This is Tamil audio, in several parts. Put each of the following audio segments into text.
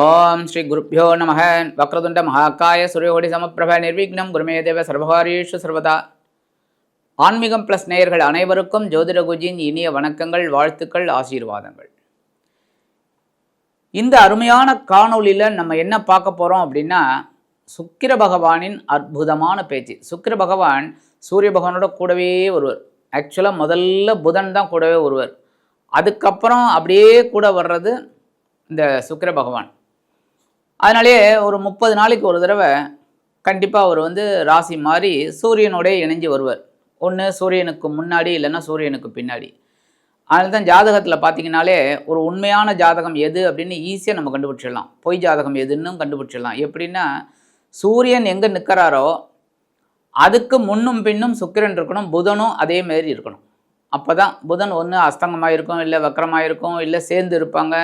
ஓம் ஸ்ரீ குருப்பியோ நம வக்ரதுண்ட மகாக்காய சூரியகோடி சமப்பிரப நிர்விக்னம். குருமே தேவ சர்வதா. ஆன்மீகம் ப்ளஸ் நேயர்கள் அனைவருக்கும் ஜோதிடகுஜியின் இனிய வணக்கங்கள் வாழ்த்துக்கள் ஆசீர்வாதங்கள். இந்த அருமையான காணொளியில் நம்ம என்ன பார்க்க போகிறோம் அப்படின்னா சுக்கிர பகவானின் அற்புதமான பேச்சு. சுக்கிர பகவான் சூரிய பகவானோட கூடவே ஒருவர். ஆக்சுவலாக முதல்ல புதன் தான் கூடவே ஒருவர். அதுக்கப்புறம் அப்படியே கூட வர்றது இந்த சுக்கிர பகவான். அதனாலே ஒரு முப்பது நாளைக்கு ஒரு தடவை கண்டிப்பாக அவர் வந்து ராசி மாறி சூரியனோடே இணைஞ்சு வருவார். ஒன்று சூரியனுக்கு முன்னாடி இல்லைன்னா சூரியனுக்கு பின்னாடி. அதனால தான் ஜாதகத்தில் பார்த்தீங்கன்னாலே ஒரு உண்மையான ஜாதகம் எது அப்படின்னு ஈஸியாக நம்ம கண்டுபிடிச்சிடலாம். பொய் ஜாதகம் எதுன்னு கண்டுபிடிச்சிடலாம். எப்படின்னா சூரியன் எங்கே நிற்கிறாரோ அதுக்கு முன்னும் பின்னும் சுக்கிரன் இருக்கணும் புதனும் அதே மாதிரி இருக்கணும். அப்போ தான் புதன் ஒன்று அஸ்தங்கமாக இருக்கும் இல்லை வக்கரமாக இருக்கும் இல்லை சேர்ந்து இருப்பாங்க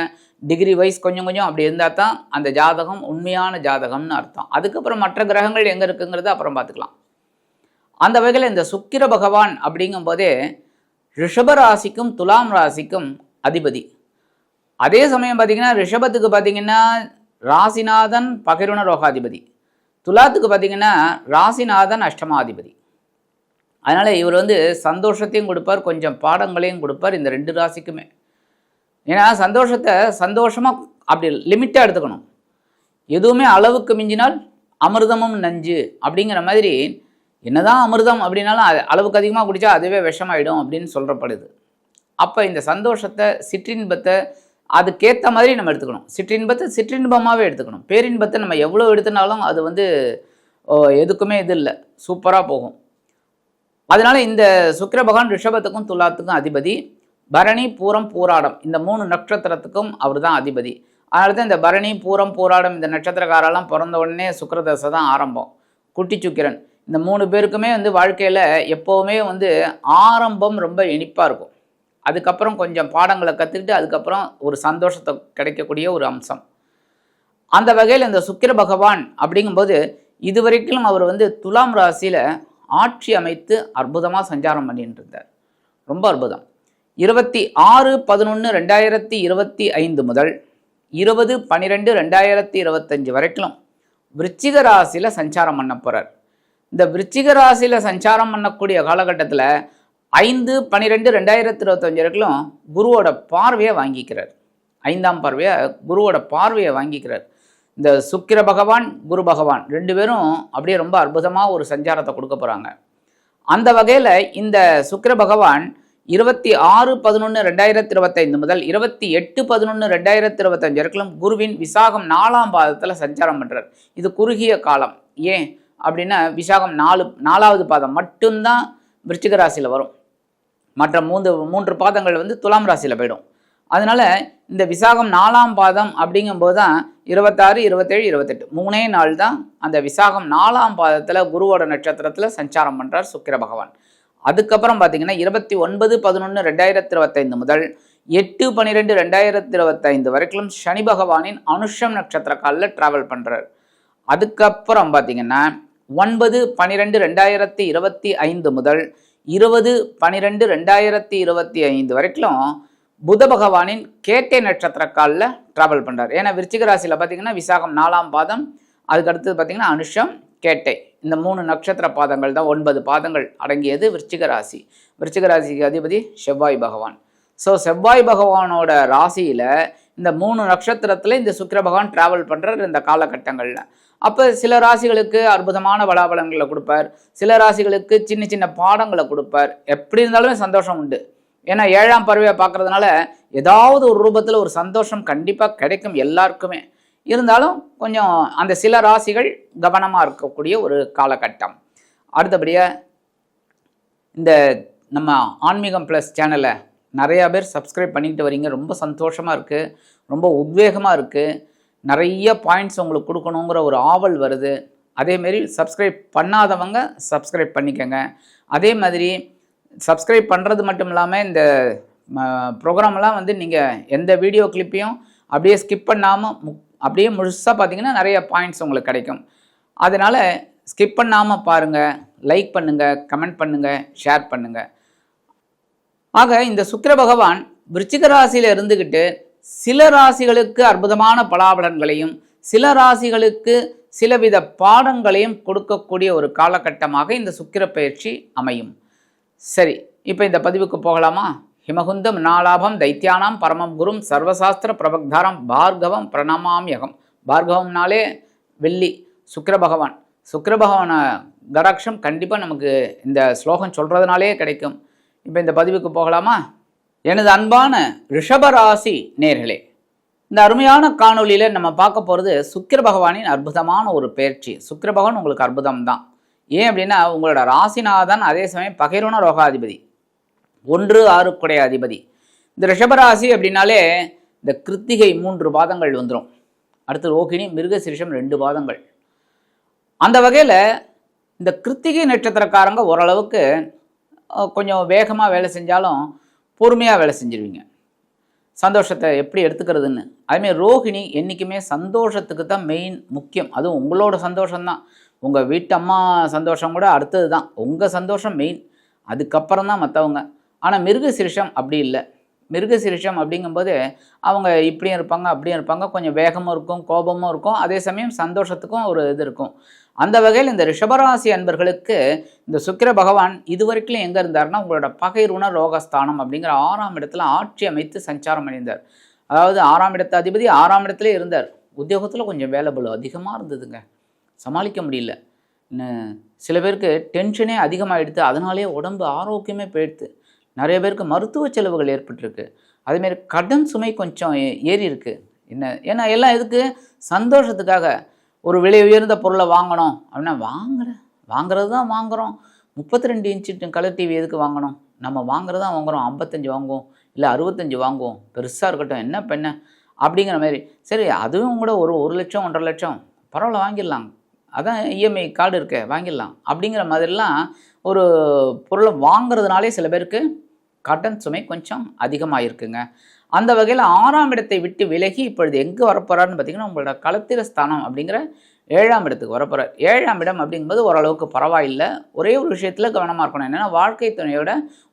டிகிரி வைஸ் கொஞ்சம் கொஞ்சம் அப்படி இருந்தால் தான் அந்த ஜாதகம் உண்மையான ஜாதகம்னு அர்த்தம். அதுக்கப்புறம் மற்ற கிரகங்கள் எங்கே இருக்குங்கிறத அப்புறம் பார்த்துக்கலாம். அந்த வகையில் இந்த சுக்கிர பகவான் அப்படிங்கும்போதே ரிஷப ராசிக்கும் துலாம் ராசிக்கும் அதிபதி. அதே சமயம் பார்த்திங்கன்னா ரிஷபத்துக்கு பார்த்தீங்கன்னா ராசிநாதன் பகிர்வன ரோகாதிபதி. துலாத்துக்கு பார்த்தீங்கன்னா ராசிநாதன் அஷ்டமாதிபதி. அதனால் இவர் வந்து சந்தோஷத்தையும் கொடுப்பார் கொஞ்சம் பாடங்களையும் கொடுப்பார் இந்த ரெண்டு ராசிக்குமே. ஏன்னா சந்தோஷத்தை சந்தோஷமாக அப்படி லிமிட்டாக எடுத்துக்கணும். எதுவுமே அளவுக்கு மிஞ்சினால் அமிர்தமும் நஞ்சு அப்படிங்கிற மாதிரி என்னதான் அமிர்தம் அப்படின்னாலும் அது அளவுக்கு அதிகமாக குடித்தா அதுவே விஷமாயிடும் அப்படின்னு சொல்கிறப்படுது அப்போ இந்த சந்தோஷத்தை சிற்றின்பத்தை அதுக்கேற்ற மாதிரி நம்ம எடுத்துக்கணும். சிற்றின்பத்தை சிற்றின்பமாகவே எடுத்துக்கணும். பேரின்பத்தை நம்ம எவ்வளோ எடுத்துனாலும் அது வந்து எதுக்குமே இது இல்லை. சூப்பராக போகும். அதனால இந்த சுக்கிர பகவான் ரிஷபத்துக்கும் துலாத்துக்கும் அதிபதி. பரணி பூரம் பூராடம். இந்த மூணு நட்சத்திரத்துக்கும் அவர் தான் அதிபதி. அதனால தான் இந்த பரணி பூரம் பூராடம் இந்த நட்சத்திரக்காரெல்லாம் பிறந்த உடனே சுக்கரதசை தான் ஆரம்பம். குட்டி சுக்கிரன். இந்த மூணு பேருக்குமே வந்து வாழ்க்கையில் எப்போவுமே வந்து ஆரம்பம் ரொம்ப இனிப்பாக இருக்கும். அதுக்கப்புறம் கொஞ்சம் பாடங்களை கற்றுக்கிட்டு அதுக்கப்புறம் ஒரு சந்தோஷத்தை கிடைக்கக்கூடிய ஒரு அம்சம். அந்த வகையில் இந்த சுக்கிர பகவான் அப்படிங்கும்போது இதுவரைக்கும் அவர் வந்து துலாம் ராசியில் ஆட்சி அமைத்து அற்புதமாக சஞ்சாரம் பண்ணிட்டு இருந்தார். ரொம்ப அற்புதம். இருபத்தி ஆறு பதினொன்று ரெண்டாயிரத்தி இருபத்தி ஐந்து முதல் இருபது பன்னிரெண்டு ரெண்டாயிரத்தி இருபத்தஞ்சு வரைக்கும் விருச்சிக ராசியில் சஞ்சாரம் பண்ண போகிறார் இந்த விருச்சிக ராசியில் சஞ்சாரம் பண்ணக்கூடிய காலகட்டத்தில் ஐந்து பன்னிரெண்டு ரெண்டாயிரத்தி இருபத்தஞ்சு வரைக்கும் குருவோட பார்வையை வாங்கிக்கிறார். ஐந்தாம் பார்வையை? குருவோட பார்வையை வாங்கிக்கிறார். இந்த சுக்கிர பகவான் குரு பகவான் ரெண்டு பேரும் அப்படியே ரொம்ப அற்புதமாக ஒரு சஞ்சாரத்தை கொடுக்க போகிறாங்க அந்த வகையில் இந்த சுக்கிர பகவான் இருபத்தி ஆறு பதினொன்று ரெண்டாயிரத்தி இருபத்தைந்து முதல் இருபத்தி எட்டு பதினொன்று ரெண்டாயிரத்தி இருபத்தஞ்சு வரைக்கும் குருவின் விசாகம் நாலாம் பாதத்தில் சஞ்சாரம் பண்ணுறார் இது குறுகிய காலம். ஏன் அப்படின்னா விசாகம் நாலு நாலாவது பாதம் மட்டும்தான் விருச்சிக ராசியில் வரும். மற்ற மூன்று மூன்று பாதங்கள் வந்து துலாம் ராசியில் போயிடும். அதனால் இந்த விசாகம் நாலாம் பாதம் அப்படிங்கும்போது தான் இருபத்தாறு இருபத்தேழு இருபத்தெட்டு. மூணே நாள் தான் அந்த விசாகம் நாலாம் பாதத்தில் குருவோட நட்சத்திரத்தில் சஞ்சாரம் பண்ணுறார் சுக்கிர பகவான். அதுக்கப்புறம் பார்த்தீங்கன்னா இருபத்தி ஒன்பது பதினொன்று ரெண்டாயிரத்தி இருபத்தைந்து முதல் எட்டு பன்னிரெண்டு ரெண்டாயிரத்தி இருபத்தைந்து வரைக்கும் சனி பகவானின் அனுஷம் நட்சத்திர காலில் ட்ராவல் பண்ணுறார் அதுக்கப்புறம் பார்த்தீங்கன்னா ஒன்பது பன்னிரெண்டு ரெண்டாயிரத்தி இருபத்தி ஐந்து முதல் இருபது பன்னிரெண்டு ரெண்டாயிரத்தி இருபத்தி ஐந்து வரைக்கும் புத பகவானின் கேட்டை நட்சத்திர காலில் ட்ராவல் பண்ணுறார் ஏன்னா விருச்சிக ராசியில் பார்த்தீங்கன்னா விசாகம் நாலாம் பாதம் அதுக்கு அடுத்தது பார்த்தீங்கன்னா அனுஷம் கேட்டை. இந்த மூணு நட்சத்திர பாதங்கள் தான் ஒன்பது பாதங்கள் அடங்கியது விருச்சிக ராசி. விருச்சிக ராசிக்கு அதிபதி செவ்வாய் பகவான். ஸோ செவ்வாய் பகவானோட ராசியில் இந்த மூணு நட்சத்திரத்தில் இந்த சுக்கிர பகவான் ட்ராவல் பண்ணுறார் இந்த காலகட்டங்களில். அப்போ சில ராசிகளுக்கு அற்புதமான பலாபலங்களை கொடுப்பார். சில ராசிகளுக்கு சின்ன சின்ன பாடங்களை கொடுப்பார். எப்படி இருந்தாலுமே சந்தோஷம் உண்டு. ஏன்னா ஏழாம் பறவையை பார்க்கறதுனால ஏதாவது ஒரு ரூபத்தில் ஒரு சந்தோஷம் கண்டிப்பாக கிடைக்கும் எல்லாருக்குமே. இருந்தாலும் கொஞ்சம் அந்த சில ராசிகள் கவனமாக இருக்கக்கூடிய ஒரு காலகட்டம். அடுத்தபடியாக இந்த நம்ம ஆன்மீகம் ப்ளஸ் சேனலை நிறையா பேர் சப்ஸ்கிரைப் பண்ணிக்கிட்டு வரீங்க. ரொம்ப சந்தோஷமாக இருக்குது ரொம்ப உத்வேகமாக இருக்குது நிறைய பாயிண்ட்ஸ் உங்களுக்கு கொடுக்கணுங்கிற ஒரு ஆவல் வருது. அதேமாரி சப்ஸ்கிரைப் பண்ணாதவங்க சப்ஸ்கிரைப் பண்ணிக்கோங்க. அதே மாதிரி சப்ஸ்கிரைப் பண்ணுறது மட்டும் இல்லாமல் இந்த ப்ரோக்ராம்லாம் வந்து நீங்கள் எந்த வீடியோ கிளிப்பையும் அப்படியே ஸ்கிப் பண்ணாமல் அப்படியே முழுசாக பார்த்தீங்கன்னா நிறைய பாயிண்ட்ஸ் உங்களுக்கு கிடைக்கும். அதனால் ஸ்கிப் பண்ணாமல் பாருங்கள் லைக் பண்ணுங்கள் கமெண்ட் பண்ணுங்கள் ஷேர் பண்ணுங்கள் ஆக இந்த சுக்கிர பகவான் விருச்சிக ராசியில் இருந்துக்கிட்டு சில ராசிகளுக்கு அற்புதமான பலாபலன்களையும் சில ராசிகளுக்கு சிலவித பாடங்களையும் கொடுக்கக்கூடிய ஒரு காலகட்டமாக இந்த சுக்கிர பயிற்சி அமையும். சரி இப்போ இந்த பதிவுக்கு போகலாமா? ஹிமகுந்தம் நாலாபம் தைத்தியானாம் பரமம் குரும் சர்வசாஸ்திர பிரபக்தாரம் பார்கவம் பிரணமாமியகம். பார்கவம்னாலே வெள்ளி சுக்கர பகவான். சுக்கர பகவான கடாட்சம் கண்டிப்பாக நமக்கு இந்த ஸ்லோகம் சொல்கிறதுனாலே கிடைக்கும். இப்போ இந்த பதிவுக்கு போகலாமா? எனது அன்பான ரிஷபராசி நேர்களே இந்த அருமையான காணொளியில் நம்ம பார்க்க போகிறது சுக்கிர பகவானின் அற்புதமான ஒரு பயிற்சி. சுக்கிர பகவான் உங்களுக்கு அற்புதம் தான் ஏன் அப்படின்னா உங்களோட ராசிநாதன் அதே சமயம் பகிர்வன ரோகாதிபதி ஒன்று ஆறு குடைய அதிபதி. இந்த ரிஷபராசி அப்படின்னாலே இந்த கிருத்திகை மூன்று பாதங்கள் வந்துடும் அடுத்து ரோகிணி மிருகசிரிஷம் ரெண்டு பாதங்கள். அந்த வகையில் இந்த கிருத்திகை நட்சத்திரக்காரங்க ஓரளவுக்கு கொஞ்சம் வேகமாக வேலை செஞ்சாலும் பொறுமையாக வேலை செஞ்சிருவீங்க. சந்தோஷத்தை எப்படி எடுத்துக்கிறதுன்னு. அதுமாதிரி ரோஹிணி என்றைக்குமே சந்தோஷத்துக்கு தான் மெயின் முக்கியம். அதுவும் உங்களோட சந்தோஷம்தான். உங்கள் வீட்டம்மா சந்தோஷம் கூட அடுத்தது தான் உங்கள் சந்தோஷம் மெயின் அதுக்கப்புறம் தான் மற்றவங்க ஆனால் மிருக சிருஷம் அப்படி இல்லை. மிருகசிரிஷம் அப்படிங்கும்போது அவங்க இப்படியும் இருப்பாங்க அப்படியும் இருப்பாங்க. கொஞ்சம் வேகமும் இருக்கும் கோபமும் இருக்கும். அதே சமயம் சந்தோஷத்துக்கும் ஒரு இது இருக்கும். அந்த வகையில் இந்த ரிஷபராசி அன்பர்களுக்கு இந்த சுக்கிர பகவான் இதுவரைக்கும் எங்கே இருந்தார்னா உங்களோட பகைருண ரோகஸ்தானம் அப்படிங்கிற ஆறாம் இடத்துல ஆட்சி அமைத்து சஞ்சாரம் அடைந்தார் அதாவது ஆறாம் இடத்து அதிபதி ஆறாம் இடத்துல இருந்தார். உத்தியோகத்தில் கொஞ்சம் வேலை பலு அதிகமாக இருந்ததுங்க. சமாளிக்க முடியல. இன்னும் சில பேருக்கு டென்ஷனே அதிகமாகிடுது அதனாலேயே உடம்பு ஆரோக்கியமே போயிடுது நிறைய பேருக்கு மருத்துவ செலவுகள் ஏற்பட்டிருக்கு. அதேமாரி கடன் சுமை கொஞ்சம் ஏ- ஏறி இருக்கு என்ன ஏன்னா எல்லாம் எதுக்கு? சந்தோஷத்துக்காக. ஒரு விலை உயர்ந்த பொருளை வாங்கணும். அப்படின்னா வாங்குறேன் வாங்குறது தான் வாங்குகிறோம் முப்பத்தி ரெண்டு இன்ச்சு கலர் டிவி எதுக்கு வாங்கணும்? நம்ம வாங்குறது தான் வாங்குகிறோம் ஐம்பத்தஞ்சு வாங்குவோம். இல்லை அறுபத்தஞ்சு வாங்குவோம். பெருசாக இருக்கட்டும். என்ன பெண்ண? அப்படிங்கிற மாதிரி. சரி அதுவும் கூட ஒரு ஒரு லட்சம் ஒன்றரை லட்சம். பரவாயில்ல வாங்கிடலாம். அதான் இஎம்ஐ கார்டு இருக்கே வாங்கிடலாம். அப்படிங்கிற மாதிரிலாம் ஒரு பொருளை வாங்குறதுனாலே சில பேருக்கு கடன் சுமை கொஞ்சம் அதிகமாக இருக்குங்க அந்த வகையில் ஆறாம் இடத்தை விட்டு விலகி இப்பொழுது எங்கே வரப்போறாருன்னு பார்த்தீங்கன்னா உங்களோட களத்திர ஸ்தானம் அப்படிங்கிற ஏழாம் இடத்துக்கு வரப்போகிறார் ஏழாம் இடம் அப்படிங்கும்போது ஓரளவுக்கு பரவாயில்லை. ஒரே ஒரு விஷயத்தில் கவனமாக இருக்கணும். என்னென்னா வாழ்க்கை துணையோட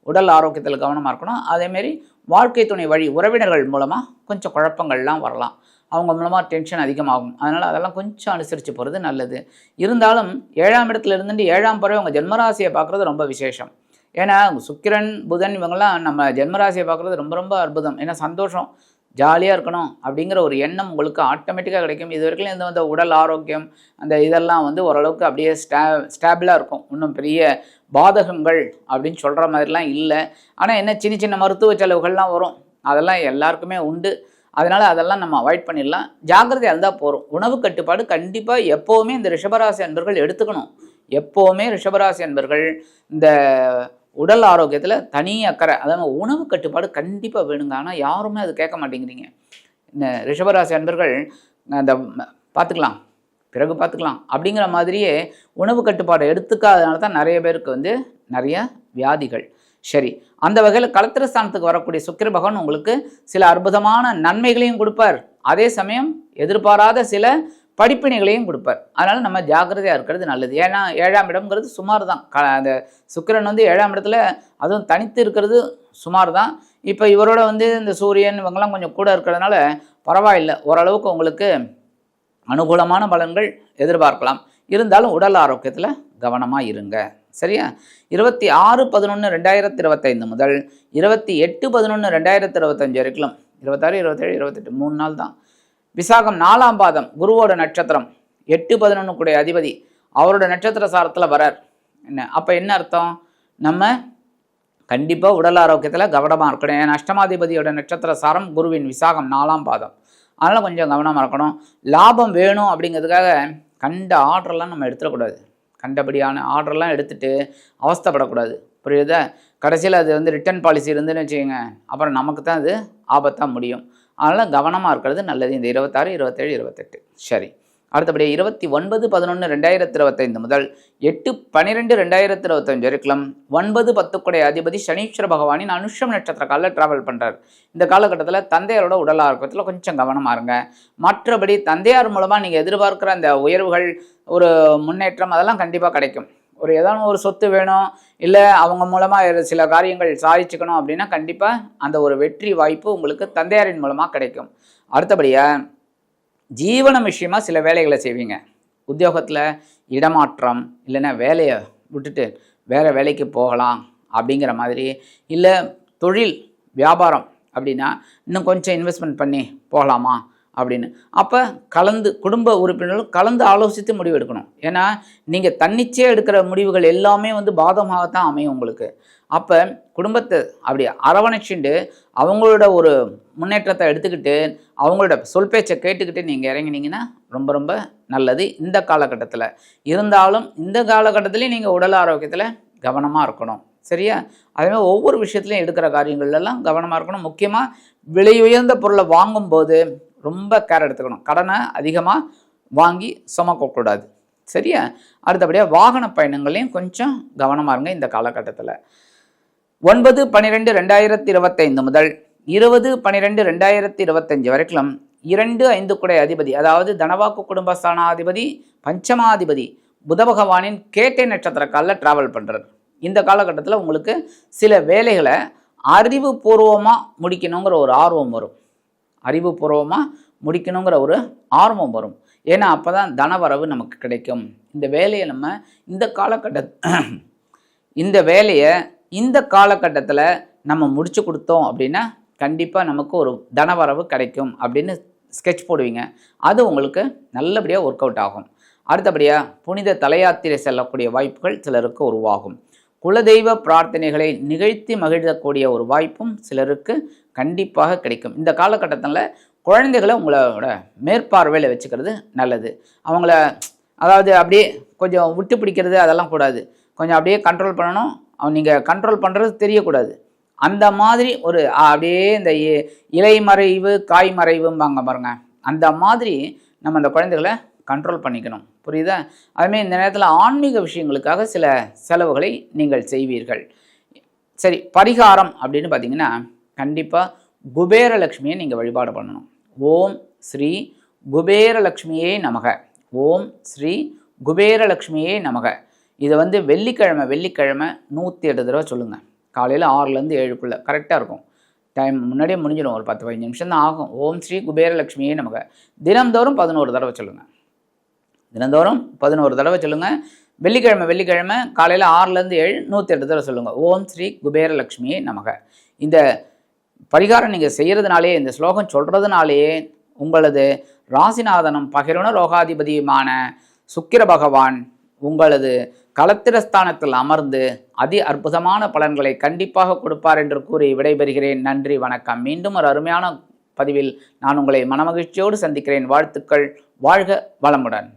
உடல் ஆரோக்கியத்தில் கவனமாக இருக்கணும். அதேமாரி வாழ்க்கை துணை வழி உறவினர்கள் மூலமாக கொஞ்சம் குழப்பங்கள்லாம் வரலாம். அவங்க மூலமாக டென்ஷன் அதிகமாகும். அதனால் அதெல்லாம் கொஞ்சம் அனுசரித்து போகிறது நல்லது. இருந்தாலும் ஏழாம் இடத்துல இருந்துட்டு ஏழாம் பறவை உங்கள் ஜென்மராசியை பார்க்குறது ரொம்ப விசேஷம். ஏன்னா சுக்கிரன் புதன் இவங்கெல்லாம் நம்ம ஜென்மராசியை பார்க்குறது ரொம்ப ரொம்ப அற்புதம். ஏன்னா சந்தோஷம் ஜாலியாக இருக்கணும் அப்படிங்கிற ஒரு எண்ணம் உங்களுக்கு ஆட்டோமேட்டிக்காக கிடைக்கும். இது வரைக்கும் இந்த வந்து உடல் ஆரோக்கியம் அந்த இதெல்லாம் வந்து ஓரளவுக்கு அப்படியே ஸ்டா ஸ்டாபிளாக இருக்கும். இன்னும் பெரிய பாதகங்கள் அப்படின்னு சொல்கிற மாதிரிலாம் இல்லை. ஆனால் என்ன சின்ன சின்ன மருத்துவ செலவுகள்லாம் வரும். அதெல்லாம் எல்லாருக்குமே உண்டு. அதனால் அதெல்லாம் நம்ம அவாய்ட் பண்ணிடலாம். ஜாக்கிரதையாக இருந்தால் போகிறோம் உணவு கட்டுப்பாடு கண்டிப்பாக எப்போவுமே இந்த ரிஷபராசி அன்பர்கள் எடுத்துக்கணும். எப்போவுமே ரிஷபராசி அன்பர்கள் இந்த உடல் ஆரோக்கியத்தில் தனி அக்கறை. அதாவது உணவு கட்டுப்பாடு கண்டிப்பாக வேணுங்க. ஆனால் யாருமே அது கேட்க மாட்டேங்கிறீங்க. இந்த ரிஷபராசி அன்பர்கள் அந்த பார்த்துக்கலாம். பிறகு பார்த்துக்கலாம். அப்படிங்கிற மாதிரியே உணவு கட்டுப்பாடை எடுத்துக்காதனால தான் நிறைய பேருக்கு வந்து நிறைய வியாதிகள். சரி. அந்த வகையில் களத்திரஸ்தானத்துக்கு வரக்கூடிய சுக்கிர பகவான் உங்களுக்கு சில அற்புதமான நன்மைகளையும் கொடுப்பார். அதே சமயம் எதிர்பாராத சில படிப்பினைகளையும் கொடுப்பார். அதனால் நம்ம ஜாக்கிரதையாக இருக்கிறது நல்லது. ஏன்னா ஏழாம் இடம்ங்கிறது சுமார் தான் க அந்த சுக்கிரன் வந்து ஏழாம் இடத்துல அதுவும் தனித்து இருக்கிறது சுமார் தான் இப்போ இவரோட வந்து இந்த சூரியன் இவங்கெல்லாம் கொஞ்சம் கூட இருக்கிறதுனால பரவாயில்லை. ஓரளவுக்கு உங்களுக்கு அனுகூலமான பலன்கள் எதிர்பார்க்கலாம். இருந்தாலும் உடல் ஆரோக்கியத்தில் கவனமாக இருங்க. சரியா? இருபத்தி ஆறு பதினொன்று ரெண்டாயிரத்தி இருபத்தைந்து முதல் இருபத்தி எட்டு பதினொன்று ரெண்டாயிரத்தி இருபத்தஞ்சு வரைக்கும். இருபத்தாறு இருபத்தேழு இருபத்தெட்டு மூணு நாள் தான். விசாகம் நாலாம் பாதம் குருவோட நட்சத்திரம். எட்டு பதினொன்றுக்குடைய அதிபதி அவரோட நட்சத்திர சாரத்தில் வரார். என்ன? அப்போ என்ன அர்த்தம்? நம்ம கண்டிப்பாக உடல் ஆரோக்கியத்தில் கவனமாக இருக்கணும். ஏன்னா அஷ்டமாதிபதியோட நட்சத்திர சாரம் குருவின் விசாகம் நாலாம் பாதம். அதனால் கொஞ்சம் கவனமாக இருக்கணும். லாபம் வேணும் அப்படிங்கிறதுக்காக கண்ட ஆர்டர்லாம் நம்ம எடுத்துடக்கூடாது. கண்டபடியான ஆர்டர்லாம் எடுத்துகிட்டு அவஸ்தைப்படக்கூடாது. புரியுதா? கடைசியில் அது வந்து ரிட்டர்ன் பாலிசி இருந்துன்னு வச்சுக்கோங்க. அப்புறம் நமக்கு தான் அது ஆபத்தாக முடியும். அதனால் கவனமாக இருக்கிறது நல்லது. இந்த இருபத்தாறு இருபத்தேழு இருபத்தெட்டு. சரி. அடுத்தபடி இருபத்தி ஒன்பது பதினொன்று ரெண்டாயிரத்தி இருபத்தைந்து முதல் எட்டு பன்னிரெண்டு ரெண்டாயிரத்தி இருபத்தஞ்சு வரைக்கும் ஒன்பது பத்துக்குடைய அதிபதி சனீஸ்வர பகவானின் அனுஷம் நட்சத்திர காலில் ட்ராவல் பண்ணுறார் இந்த காலகட்டத்தில் தந்தையாரோட உடல் ஆரோக்கியத்தில் கொஞ்சம் கவனமாக இருங்க. மற்றபடி தந்தையார் மூலமாக நீங்கள் எதிர்பார்க்குற அந்த உயர்வுகள் ஒரு முன்னேற்றம் அதெல்லாம் கண்டிப்பாக கிடைக்கும். ஒரு ஏதாவது ஒரு சொத்து வேணும் இல்லை அவங்க மூலமாக சில காரியங்கள் சாதிச்சுக்கணும் அப்படின்னா கண்டிப்பாக அந்த ஒரு வெற்றி வாய்ப்பு உங்களுக்கு தந்தையாரின் மூலமாக கிடைக்கும். அடுத்தபடியாக ஜீவனம் விஷயமா சில வேலைகளை செய்வீங்க. உத்தியோகத்தில் இடமாற்றம் இல்லைன்னா வேலையை விட்டுட்டு வேறு வேலைக்கு போகலாம் அப்படிங்கிற மாதிரி இல்லை தொழில் வியாபாரம் அப்படின்னா இன்னும் கொஞ்சம் இன்வெஸ்ட்மெண்ட் பண்ணி போகலாமா? அப்படின்னு. அப்போ கலந்து குடும்ப உறுப்பினர்கள் கலந்து ஆலோசித்து முடிவு எடுக்கணும். ஏன்னா நீங்கள் தன்னிச்சையாக எடுக்கிற முடிவுகள் எல்லாமே வந்து பாதமாகத்தான் அமையும் உங்களுக்கு. அப்போ குடும்பத்தை அப்படி அரவணைச்சுண்டு அவங்களோட ஒரு முன்னேற்றத்தை எடுத்துக்கிட்டு அவங்களோட சொல் பேச்சை கேட்டுக்கிட்டு நீங்கள் இறங்கினீங்கன்னா ரொம்ப ரொம்ப நல்லது இந்த காலகட்டத்தில். இருந்தாலும் இந்த காலகட்டத்திலையும் நீங்கள் உடல் ஆரோக்கியத்தில் கவனமாக இருக்கணும். சரியா? அதேமாதிரி ஒவ்வொரு விஷயத்துலையும் எடுக்கிற காரியங்கள்லாம் கவனமாக இருக்கணும். முக்கியமாக விலை உயர்ந்த பொருளை வாங்கும்போது ரொம்ப கேர் எடுத்துக்கணும். கடனை அதிகமாக வாங்கி சுமக்கக்கூடாது. சரியா? அடுத்தபடியாக வாகன பயணங்களையும் கொஞ்சம் கவனமாக இருங்க இந்த காலகட்டத்தில். ஒன்பது பன்னிரெண்டு ரெண்டாயிரத்தி இருபத்தைந்து முதல் இருபது பன்னிரெண்டு ரெண்டாயிரத்தி இருபத்தஞ்சு வரைக்கும் இரண்டு ஐந்து குடை அதிபதி அதாவது தனவாக்கு குடும்பஸ்தானாதிபதி பஞ்சமாதிபதி புத பகவானின் கேட்டை நட்சத்திர காலில் ட்ராவல் பண்ணுறாரு இந்த காலகட்டத்தில் உங்களுக்கு சில வேலைகளை அறிவுபூர்வமாக முடிக்கணுங்கிற ஒரு ஆர்வம் வரும். அறிவுபூர்வமாக முடிக்கணுங்கிற ஒரு ஆர்வம் வரும். ஏன்னா அப்போ தான் தனவரவு நமக்கு கிடைக்கும். இந்த வேலையை நம்ம இந்த காலகட்ட இந்த வேலையை இந்த காலகட்டத்தில் நம்ம முடிச்சு கொடுத்தோம் அப்படின்னா கண்டிப்பாக நமக்கு ஒரு தனவரவு கிடைக்கும் அப்படின்னு ஸ்கெட்ச் போடுவீங்க. அது உங்களுக்கு நல்லபடியாக ஒர்க் அவுட் ஆகும். அடுத்தபடியாக புனித தலையாத்திரை செல்லக்கூடிய வாய்ப்புகள் சிலருக்கு உருவாகும். குலதெய்வ பிரார்த்தனைகளை நிகழ்த்தி மகிழக்கூடிய ஒரு வாய்ப்பும் சிலருக்கு கண்டிப்பாக கிடைக்கும். இந்த காலகட்டத்தில் குழந்தைகளை உங்களோட மேற்பார்வையில் வச்சுக்கிறது நல்லது. அவங்கள அதாவது அப்படியே கொஞ்சம் விட்டு பிடிக்கிறது அதெல்லாம் கூடாது. கொஞ்சம் அப்படியே கண்ட்ரோல் பண்ணணும். அவன் நீங்கள் கண்ட்ரோல் பண்ணுறது தெரியக்கூடாது. அந்த மாதிரி ஒரு அப்படியே இந்த இ- இலை மறைவு காய் மறைவும்பாங்க பாருங்க. அந்த மாதிரி நம்ம அந்த குழந்தைகளை கண்ட்ரோல் பண்ணிக்கணும். புரியுதா? அதுமாரி இந்த நேரத்தில் ஆன்மீக விஷயங்களுக்காக சில செலவுகளை நீங்கள் செய்வீர்கள். சரி பரிகாரம் அப்படின்னு பார்த்தீங்கன்னா கண்டிப்பாக குபேரலக்ஷ்மியை நீங்கள் வழிபாடு பண்ணணும். ஓம் ஸ்ரீ குபேரலக்ஷ்மியே நமக. ஓம் ஸ்ரீ குபேரலக்ஷ்மியே நமக. இதை வந்து வெள்ளிக்கிழமை வெள்ளிக்கிழமை நூற்றி எட்டு தடவை சொல்லுங்கள் காலையில் ஆறுலேருந்து ஏழுக்குள்ளே. கரெக்டாக இருக்கும். டைம் முன்னாடியே முடிஞ்சிடும். ஒரு பத்து பதினஞ்சு நிமிஷம் தான் ஆகும். ஓம் ஸ்ரீ குபேரலக்ஷ்மியே நமக. தினம்தோறும் பதினோரு தடவை சொல்லுங்கள் தினந்தோறும் பதினோரு தடவை சொல்லுங்கள் வெள்ளிக்கிழமை வெள்ளிக்கிழமை காலையில் ஆறுலேருந்து ஏழு நூற்றி எட்டு தடவை சொல்லுங்கள் ஓம் ஸ்ரீ குபேரலக்ஷ்மியே நமக. இந்த பரிகாரம் நீங்கள் செய்கிறதுனாலே இந்த ஸ்லோகம் சொல்கிறதுனாலேயே உங்களது ராசிநாதனும் பகிரண ரோகாதிபதியுமான சுக்கிர பகவான் உங்களது களத்திரஸ்தானத்தில் அமர்ந்து அதி அற்புதமான பலன்களை கண்டிப்பாக கொடுப்பார் என்று கூறி விடைபெறுகிறேன். நன்றி வணக்கம். மீண்டும் ஒரு அருமையான பதிவில் நான் உங்களை மனமகிழ்ச்சியோடு சந்திக்கிறேன். வாழ்த்துக்கள். வாழ்க வளமுடன்.